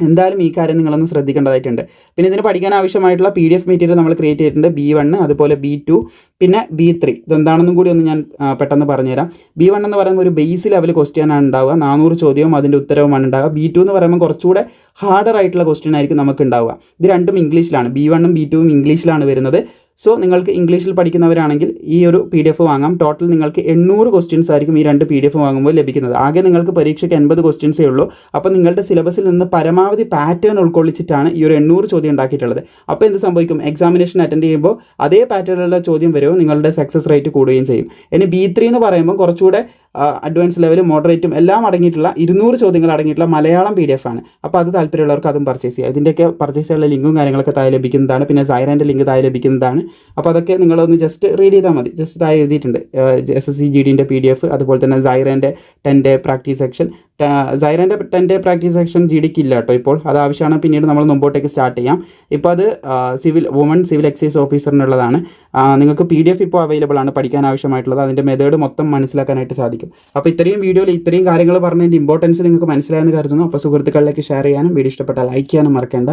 എന്തായാലും ഈ കാര്യം നിങ്ങളൊന്ന് ശ്രദ്ധിക്കേണ്ടതായിട്ടുണ്ട്. പിന്നെ ഇതിന് പഠിക്കാൻ ആവശ്യമായിട്ടുള്ള പി ഡി എഫ് മെറ്റീരിയൽ നമ്മൾ ക്രിയേറ്റ് ചെയ്തിട്ടുണ്ട്. ബി വണ്ണ് അതുപോലെ ബി ടു പിന്നെ ബി ത്രീ ഇതെന്താണെന്നും കൂടി ഒന്ന് ഞാൻ പെട്ടെന്ന് പറഞ്ഞുതരാം. ബി വൺ എന്ന് പറയുമ്പോൾ ഒരു ബേസ് ലെവൽ ക്വസ്റ്റ്യൻ ആണ് ഉണ്ടാവുക. നാനൂറ് ചോദ്യവും അതിന്റെ ഉത്തരവുമാണ് ഉണ്ടാവുക. ബി ടു എന്ന് പറയുമ്പോൾ കുറച്ചുകൂടെ ഹാർഡർ ആയിട്ടുള്ള ക്വസ്റ്റ്യൻ ആയിരിക്കും നമുക്ക് ഉണ്ടാവുക. ഇത് രണ്ടും ഇംഗ്ലീഷിലാണ് ബി വണ്ണും ബി ടുവും ഇംഗ്ലീഷിലാണ് വരുന്നത്. സോ നിങ്ങൾക്ക് ഇംഗ്ലീഷിൽ പഠിക്കുന്നവരാണെങ്കിൽ ഈ ഒരു പി ഡി എഫ് വാങ്ങാം. ടോട്ടൽ നിങ്ങൾക്ക് എണ്ണൂറ് ക്വസ്റ്റ്യൻസ് ആയിരിക്കും ഈ രണ്ട് പി ഡി എഫ് വാങ്ങുമ്പോൾ ലഭിക്കുന്നത്. ആകെ നിങ്ങൾക്ക് പരീക്ഷയ്ക്ക് എൺപത് ക്വസ്റ്റ്യൻസേ ഉള്ളൂ. അപ്പോൾ നിങ്ങളുടെ സിലബസിൽ നിന്ന് പരമാവധി പാറ്റേൺ ഉൾക്കൊള്ളിച്ചിട്ടാണ് ഈ ഒരു എണ്ണൂറ് ചോദ്യം ഉണ്ടാക്കിയിട്ടുള്ളത്. അപ്പോൾ എന്ത് സംഭവിക്കും? എക്സാമിനേഷൻ അറ്റൻഡ് ചെയ്യുമ്പോൾ അതേ പാറ്റേണിലുള്ള ചോദ്യം വരുമോ നിങ്ങളുടെ സക്സസ് റേറ്റ് കൂടുകയും ചെയ്യും. ഇനി ബി ത്രീ എന്ന് പറയുമ്പോൾ കുറച്ചുകൂടെ അഡ്വാൻസ് ലെവൽ മോഡറേറ്റും എല്ലാം അടങ്ങിയിട്ടുള്ള ഇരുന്നൂറ് ചോദ്യങ്ങൾ അടങ്ങിയിട്ടുള്ള മലയാളം പി ഡി എഫ് ആണ്. അപ്പോൾ അത് താല്പര്യമുള്ളവർക്ക് അതും പർച്ചേസ് ചെയ്യാം. ഇതിന്റെയൊക്കെ പർച്ചേസ് ചെയ്യാനുള്ള ലിങ്കും കാര്യങ്ങളൊക്കെ താഴെ ലഭിക്കുന്നതാണ്. പിന്നെ സൈറന്റെ ലിങ്ക് താഴെ ലഭിക്കുന്നതാണ്. അപ്പോൾ അതൊക്കെ നിങ്ങളൊന്ന് ജസ്റ്റ് റീഡ് ചെയ്താൽ മതി. ജസ്റ്റ് താഴെ എഴുതിയിട്ടുണ്ട്. എസ് എസ് സി ജി ഡിന്റെ പി ഡി എഫ് അതുപോലെ തന്നെ സൈറന്റെ day practice section സൈറന്റെ ten day practice section G ഡിക്ക് ഇല്ല കേട്ടോ ഇപ്പോൾ. അത് ആവശ്യമാണ്. പിന്നീട് നമ്മൾ മുമ്പോട്ടേക്ക് സ്റ്റാർട്ട് ചെയ്യാം. ഇപ്പോൾ അത് സിവിൽ വുമൺ സിവിൽ എക്സൈസ് ഓഫീസറിനുള്ളതാണ് നിങ്ങൾക്ക് പി ഡി എഫ് ഇപ്പോൾ അവൈലബിൾ ആണ് പഠിക്കാൻ ആവശ്യമായിട്ടുള്ളത്. അതിന്റെ മെത്തേഡ് മൊത്തം മനസ്സിലാക്കാനായിട്ട് സാധിക്കും. അപ്പോൾ ഇത്രയും വീഡിയോയിൽ ഇത്രയും കാര്യങ്ങൾ പറഞ്ഞതിന്റെ ഇമ്പോർട്ടൻസ് നിങ്ങൾക്ക് മനസ്സിലായെന്ന് കരുതുന്നു. അപ്പോൾ സുഹൃത്തുക്കളിലേക്ക് ഷെയർ ചെയ്യാനും വീഡിയോ ഇഷ്ടപ്പെട്ടാൽ ലൈക്ക് ചെയ്യാനും മറക്കേണ്ട.